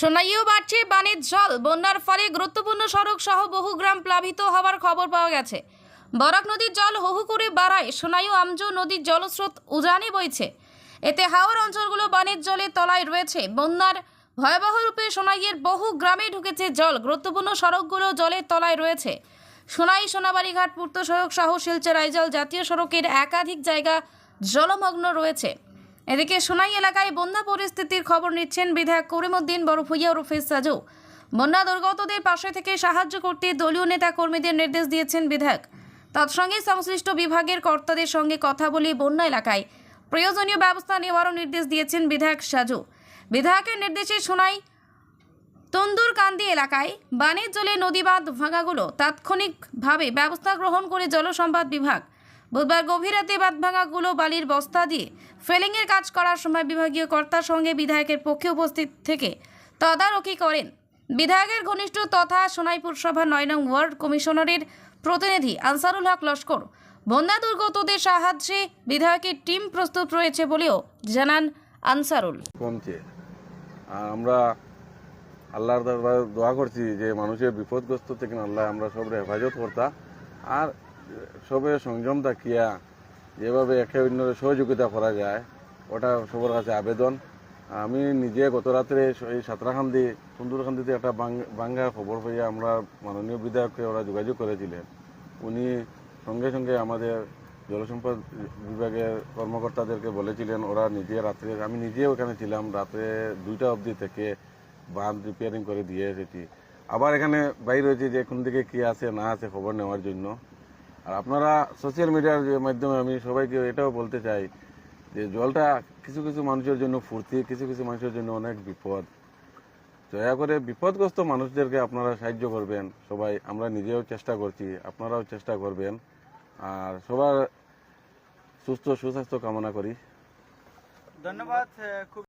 সোনাইয়েও বাড়ছে বানের জল। বন্যার ফলে গুরুত্বপূর্ণ সড়ক সহ বহু গ্রাম প্লাবিত হওয়ার খবর পাওয়া গেছে। বরাক নদীর জল হু হু করে বাড়ায়। সোনাইও আমজো নদীর জলস্রোত উজানে বইছে। এতে হাওড় অঞ্চলগুলো বানের জলে তলায় রয়েছে। বন্যার ভয়াবহ রূপে সোনাইয়ের বহু গ্রামে ঢুকেছে জল। গুরুত্বপূর্ণ সড়কগুলো জলের তলায় রয়েছে। সোনাই, সোনাবাড়িঘাট পূর্ত সড়ক সহ শিলচর আইজল জাতীয় সড়কের একাধিক জায়গা জলমগ্ন রয়েছে। এদিকে সোনাই এলাকায় বন্যা পরিস্থিতির খবর নিচ্ছেন বিধায়ক করিমউদ্দিন বড়ভুইয়া ওরফে সাজু। বন্যা দুর্গতদের পাশে থেকে সাহায্য করতে দলীয় নেতা কর্মীদের নির্দেশ দিয়েছেন বিধায়ক। তৎসঙ্গে সংশ্লিষ্ট বিভাগের কর্তাদের সঙ্গে কথা বলে বন্যা এলাকায় প্রয়োজনীয় ব্যবস্থা নেওয়ারও নির্দেশ দিয়েছেন বিধায়ক সাজু। বিধায়কের নির্দেশে সোনাই তন্দুরকান্দি এলাকায় বানের জলে নদীবাঁধ ভাঙাগুলো তাৎক্ষণিকভাবে ব্যবস্থা গ্রহণ করে জলসম্পদ বিভাগ বুধবার গভীর রাতে বাঁধ ভাঙাগুলো বালির বস্তা দিয়ে ফেলিংয়ের কাজ করার সময় বিভাগীয় কর্তার সঙ্গে বিধায়কের পক্ষে উপস্থিত থেকে তদারকি করেন। বিধায়কের ঘনিষ্ঠ তথা সোনাইপুর সভা নয় নং ওয়ার্ড কমিশনারের প্রতিনিধি আনসারুল হক লস্কর। বন্যা দুর্গতদের সাহায্যে বিধায়কের টিম প্রস্তুত রয়েছে বলেও জানান আনসারুল। আমরা আল্লাহর দরবারে দোয়া করছি যে মানুষের বিপদগ্রস্ত থেকে আল্লাহ আমরা সবরে হেফাজত করতা। আর সবে সংযম থাকিয়া যেভাবে একে অন্যের সহযোগিতা করা যায়, ওটা সবার কাছে আবেদন। আমি নিজে গত রাত্রে এই সাঁতরাখান্দি, সুন্দরখান্দিতে একটা বাঙ্গা খবর পেয়ে আমরা মাননীয় বিধায়ককে ওরা যোগাযোগ করেছিলেন। উনি সঙ্গে সঙ্গে আমাদের জলসম্পদ বিভাগের কর্মকর্তাদেরকে বলেছিলেন, ওরা নিজে রাত্রে, আমি নিজেও ওখানে ছিলাম রাত্রে দুইটা অবধি থেকে বাঁধ রিপেয়ারিং করে দিয়ে এসেছি। আবার এখানে বাইর হয়েছে যে কোন দিকে কি আছে না আছে খবর নেওয়ার জন্য। আর আপনারা সোশ্যাল মিডিয়ার মাধ্যমে আমি সবাইকে এটাও বলতে চাই যে জলটা কিছু কিছু মানুষের জন্য ফুর্তি, কিছু কিছু মানুষের জন্য অনেক বিপদ। দয়া করে বিপদগ্রস্ত মানুষদেরকে আপনারা সাহায্য করবেন। সবাই, আমরা নিজেও চেষ্টা করছি, আপনারাও চেষ্টা করবেন। আর সবার সুস্থ, সুস্বাস্থ্য কামনা করি। ধন্যবাদ, খুব